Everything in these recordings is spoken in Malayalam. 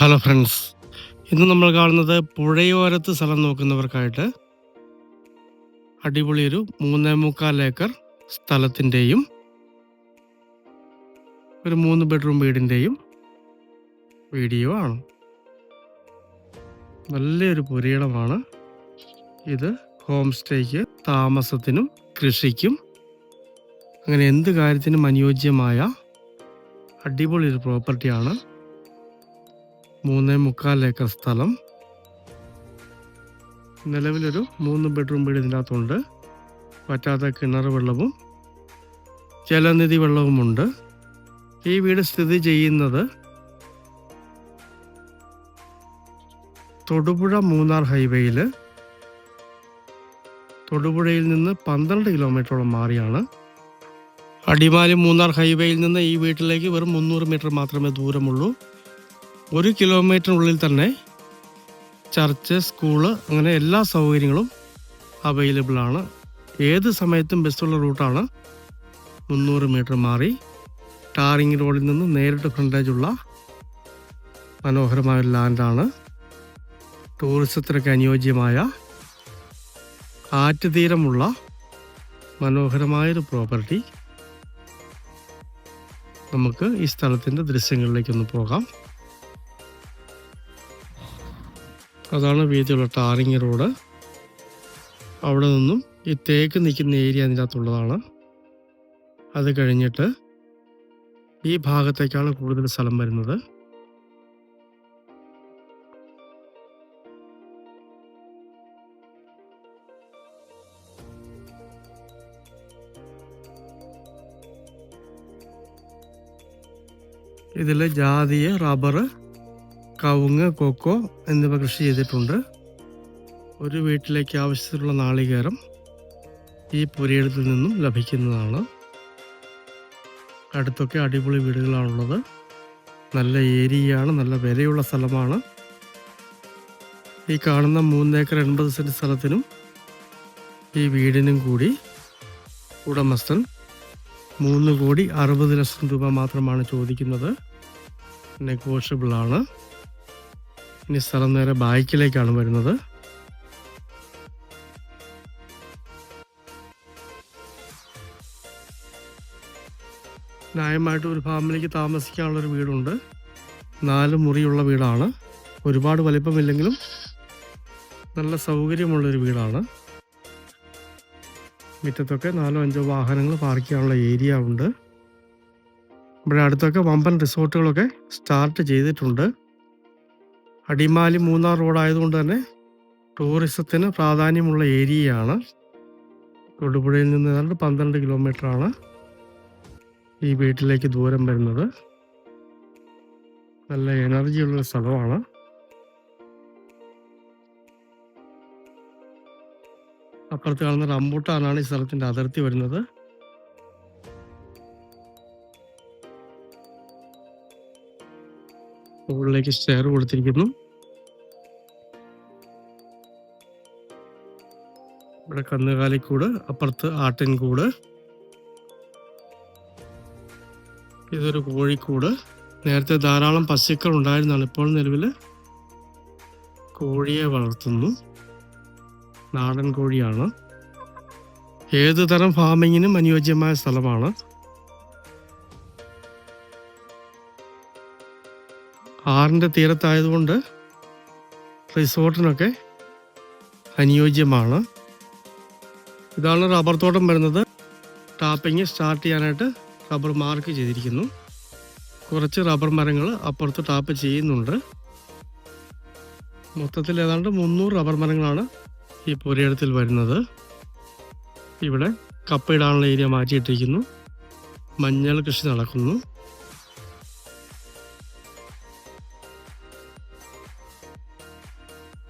ഹലോ ഫ്രണ്ട്സ് ഇന്ന് നമ്മൾ കാണുന്നത് പുഴയോരത്ത് സ്ഥലം നോക്കുന്നവർക്കായിട്ട് അടിപൊളി ഒരു മൂന്നേ മുക്കാൽ ഏക്കർ സ്ഥലത്തിന്റെയും ഒരു മൂന്ന് ബെഡ്റൂം വീടിന്റെയും വീഡിയോ ആണ്. നല്ലൊരു പുരയിടമാണ്. ഇത് ഹോം സ്റ്റേക്ക് താമസത്തിനും കൃഷിക്കും അങ്ങനെ എന്ത് കാര്യത്തിനും അനുയോജ്യമായ അടിപൊളി ഒരു പ്രോപ്പർട്ടിയാണ്. മൂന്നേ മുക്കാൽ ഏക്കർ സ്ഥലം. നിലവിലൊരു മൂന്ന് ബെഡ്റൂം വീട് ഇതിനകത്തുണ്ട്. പറ്റാത്ത കിണർ വെള്ളവും ജലനിധി വെള്ളവുമുണ്ട്. ഈ വീട് സ്ഥിതി ചെയ്യുന്നത് തൊടുപുഴ മൂന്നാർ ഹൈവേയിൽ തൊടുപുഴയിൽ നിന്ന് പന്ത്രണ്ട് കിലോമീറ്ററോളം മാറിയാണ്. അടിമാലി മൂന്നാർ ഹൈവേയിൽ നിന്ന് ഈ വീട്ടിലേക്ക് വെറും മുന്നൂറ് മീറ്റർ മാത്രമേ ദൂരമുള്ളൂ. ഒരു കിലോമീറ്ററിനുള്ളിൽ തന്നെ ചർച്ച് സ്കൂൾ അങ്ങനെ എല്ലാ സൗകര്യങ്ങളും അവൈലബിൾ ആണ്. ഏത് സമയത്തും ബസ്സുള്ള റൂട്ടാണ് മുന്നൂറ് മീറ്റർ മാറി. ടാറിങ് റോഡിൽ നിന്ന് നേരിട്ട് ഫ്രണ്ടേജുള്ള മനോഹരമായ ലാൻഡാണ് ടൂറിസത്തിനൊക്കെ അനുയോജ്യമായ ആറ്റുതീരമുള്ള മനോഹരമായൊരു പ്രോപ്പർട്ടി നമുക്ക് ഈ സ്ഥലത്തിന്റെ ദൃശ്യങ്ങളിലേക്കൊന്ന് പോകാം. അതാണ് വീതിയുള്ള ടാറിങ് റോഡ്. അവിടെ നിന്നും ഈ തേക്ക് നിൽക്കുന്ന ഏരിയ അതിന്റെ അകത്തുള്ളതാണ് അത് കഴിഞ്ഞിട്ട് ഈ ഭാഗത്തേക്കാണ് കൂടുതൽ സ്ഥലം വരുന്നത്. ഇതിൽ ജാതിയ റബ്ബർ കവുങ്ങ് കൊക്കോ എന്നിവ കൃഷി ചെയ്തിട്ടുണ്ട്. ഒരു വീട്ടിലേക്ക് ആവശ്യത്തിലുള്ള നാളികേരം ഈ പുരയിടത്തിൽ നിന്നും ലഭിക്കുന്നതാണ്. അടുത്തൊക്കെ അടിപൊളി വീടുകളാണുള്ളത്. നല്ല ഏരിയയാണ് നല്ല വിലയുള്ള സ്ഥലമാണ്. ഈ കാണുന്ന മൂന്നേക്കർ എൺപത് സെന്റ് സ്ഥലത്തിനും ഈ വീടിനും കൂടി ഉടമസ്ഥൻ മൂന്ന് കോടി അറുപത് ലക്ഷം രൂപ മാത്രമാണ് ചോദിക്കുന്നത്. നെഗോഷ്യബിൾ ആണ്. ഇനി സ്ഥലം നേരെ ബാക്കിലേക്കാണ് വരുന്നത്. ന്യായമായിട്ട് ഒരു ഫാമിലിക്ക് താമസിക്കാനുള്ള ഒരു വീടുണ്ട്. നാല് മുറിയുള്ള വീടാണ്. ഒരുപാട് വലിപ്പമില്ലെങ്കിലും നല്ല സൗകര്യമുള്ളൊരു വീടാണ്. മുറ്റത്തൊക്കെ നാലോ അഞ്ചോ വാഹനങ്ങൾ പാർക്ക് ചെയ്യാനുള്ള ഏരിയ ഉണ്ട്. ഇവിടെ അടുത്തൊക്കെ വമ്പൻ റിസോർട്ടുകളൊക്കെ സ്റ്റാർട്ട് ചെയ്തിട്ടുണ്ട്. അടിമാലി മൂന്നാർ റോഡായതുകൊണ്ട് തന്നെ ടൂറിസത്തിന് പ്രാധാന്യമുള്ള ഏരിയയാണ്. തൊടുപുഴയിൽ നിന്ന് ഏതാണ്ട് പന്ത്രണ്ട് കിലോമീറ്ററാണ് ഈ വീട്ടിലേക്ക് ദൂരം വരുന്നത്. നല്ല എനർജിയുള്ള സ്ഥലമാണ്. അപ്പുറത്ത് കാണുന്ന റംബൂട്ടാനാണ് ഈ സ്ഥലത്തിന്റെ അതിർത്തി വരുന്നത്. മുകളിലേക്ക് സ്റ്റെയർ കൊടുത്തിരിക്കുന്നു. ഇവിടെ കന്നുകാലിക്കൂട് അപ്പുറത്ത് ആട്ടിൻകൂട് ഇതൊരു കോഴിക്കൂട് നേരത്തെ ധാരാളം പശുക്കൾ ഉണ്ടായിരുന്നാണ് ഇപ്പോൾ നിലവിൽ കോഴിയെ വളർത്തുന്നു. നാടൻ കോഴിയാണ്. ഏത് തരം ഫാമിങ്ങിനും അനുയോജ്യമായ സ്ഥലമാണ്. ആറിന്റെ തീരത്തായതുകൊണ്ട് റിസോർട്ടിനൊക്കെ അനുയോജ്യമാണ്. ഇതാണ് റബ്ബർ തോട്ടം വരുന്നത്. ടാപ്പിംഗ് സ്റ്റാർട്ട് ചെയ്യാനായിട്ട് റബ്ബർ മാർക്ക് ചെയ്തിരിക്കുന്നു. കുറച്ച് റബ്ബർ മരങ്ങൾ അപ്പുറത്ത് ടാപ്പ് ചെയ്യുന്നുണ്ട്. മൊത്തത്തിൽ ഏതാണ്ട് മുന്നൂറ് റബ്ബർ മരങ്ങളാണ് ഈ പുരയിടത്തിൽ വരുന്നത്. ഇവിടെ കപ്പയിടാനുള്ള ഏരിയ മാറ്റിയിട്ടിരിക്കുന്നു. മഞ്ഞൾ കൃഷി നടക്കുന്നു.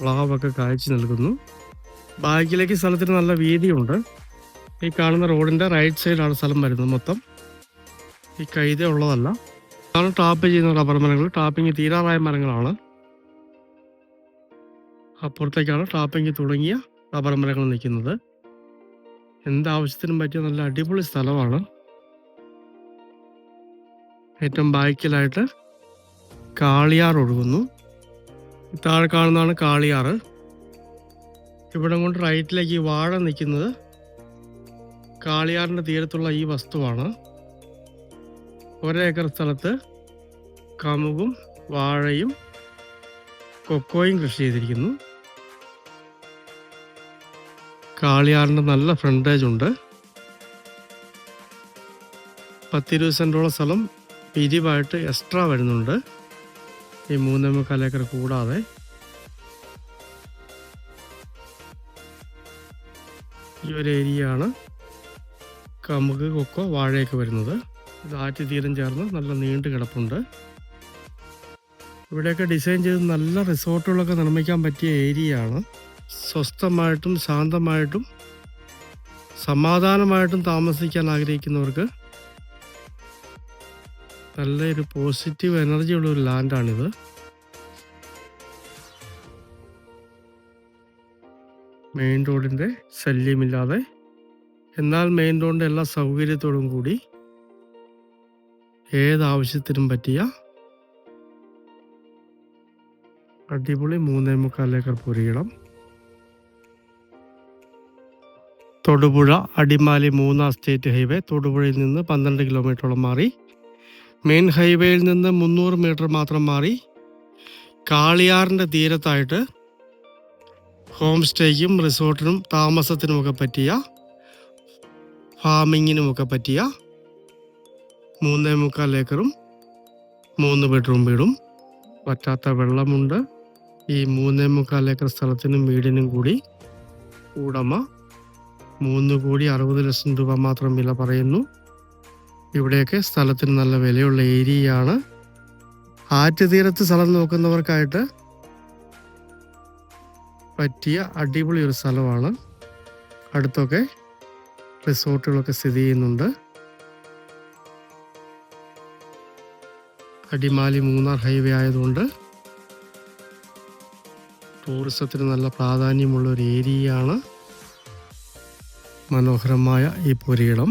പ്ലാവൊക്കെ കാഴ്ച നൽകുന്നു. ബാക്കിലേക്ക് സ്ഥലത്തിന് നല്ല വീതിയുണ്ട്. ഈ കാണുന്ന റോഡിന്റെ റൈറ്റ് സൈഡാണ് സ്ഥലം വരുന്നത് മൊത്തം. ഈ കൈത ഉള്ളതല്ല. ഇതാണ് ടാപ്പ് ചെയ്യുന്ന റബ്ബർ മരങ്ങൾ. ടാപ്പിംഗ് തീരാറായ മരങ്ങളാണ്. അപ്പുറത്തേക്കാണ് ടാപ്പിംഗ് തുടങ്ങിയ റബ്ബർ മരങ്ങൾ നിൽക്കുന്നത്. എന്താവശ്യത്തിനും പറ്റിയ നല്ല അടിപൊളി സ്ഥലമാണ്. ഏറ്റവും ബാക്കിലായിട്ട് കാളിയാർ ഒഴുകുന്നു. താഴെ കാണുന്നതാണ് കാളിയാറ്. ഇവിടെ കൊണ്ട് റൈറ്റിലേക്ക് ഈ വാഴ നിൽക്കുന്നത് കാളിയാറിന്റെ തീരത്തുള്ള ഈ വസ്തുവാണ്. ഒരേക്കർ സ്ഥലത്ത് കമുകും വാഴയും കൊക്കോയും കൃഷി ചെയ്തിരിക്കുന്നു. കാളിയാറിന്റെ നല്ല ഫ്രണ്ടേജ് ഉണ്ട്. പത്തിരുപത് സെന്റോളം സ്ഥലം പിരിവായിട്ട് എക്സ്ട്രാ വരുന്നുണ്ട്. ഈ മൂന്നേ മുക്കാൽ കൂടാതെ. ഈ ഒരു ഏരിയ ആണ് കമുക് കൊക്കോ വാഴയൊക്കെ വരുന്നത്. ഇത് ആറ്റുതീരം ചേർന്ന് നല്ല നീണ്ടു കിടപ്പുണ്ട്. ഇവിടെയൊക്കെ ഡിസൈൻ ചെയ്ത് നല്ല റിസോർട്ടുകളൊക്കെ നിർമ്മിക്കാൻ പറ്റിയ ഏരിയ ആണ് സ്വസ്ഥമായിട്ടും ശാന്തമായിട്ടും സമാധാനമായിട്ടും താമസിക്കാൻ ആഗ്രഹിക്കുന്നവർക്ക് നല്ലൊരു പോസിറ്റീവ് എനർജി ഉള്ള ഒരു ലാൻഡാണിത് മെയിൻ റോഡിന്റെ ശല്യമില്ലാതെ. എന്നാൽ മെയിൻ റോഡിന്റെ എല്ലാ സൗകര്യത്തോടും കൂടി ഏതാവശ്യത്തിനും പറ്റിയ അടിപൊളി മൂന്നേ മുക്കാൽ ഏക്കർ പുരയിടം തൊടുപുഴ അടിമാലി മൂന്നാം സ്റ്റേറ്റ് ഹൈവേ തൊടുപുഴയിൽ നിന്ന് പന്ത്രണ്ട് കിലോമീറ്ററോളം മാറി മെയിൻ ഹൈവേയിൽ നിന്ന് മുന്നൂറ് മീറ്റർ മാത്രം മാറി കാളിയാറിന്റെ തീരത്തായിട്ട് ഹോം സ്റ്റേക്കും റിസോർട്ടിനും താമസത്തിനുമൊക്കെ പറ്റിയ ഫാമിങ്ങിനുമൊക്കെ പറ്റിയ മൂന്നേ മുക്കാൽ ഏക്കറും മൂന്ന് ബെഡ്റൂം വീടും. പറ്റാത്ത വെള്ളമുണ്ട്. ഈ മൂന്നേ മുക്കാൽ ഏക്കർ സ്ഥലത്തിനും വീടിനും കൂടി ഉടമ മൂന്ന് കോടി അറുപത് ലക്ഷം രൂപ മാത്രം വില പറയുന്നു. ഇവിടെയൊക്കെ സ്ഥലത്തിന് നല്ല വിലയുള്ള ഏരിയയാണ്. ആറ്റുതീരത്ത് സ്ഥലം നോക്കുന്നവർക്കായിട്ട് പറ്റിയ അടിപൊളി ഒരു സ്ഥലമാണ്. അടുത്തൊക്കെ റിസോർട്ടുകളൊക്കെ സ്ഥിതി ചെയ്യുന്നുണ്ട്. അടിമാലി മൂന്നാർ ഹൈവേ ആയതുകൊണ്ട് ടൂറിസത്തിന് നല്ല പ്രാധാന്യമുള്ള ഒരു ഏരിയയാണ് മനോഹരമായ ഈ പുരയിടം.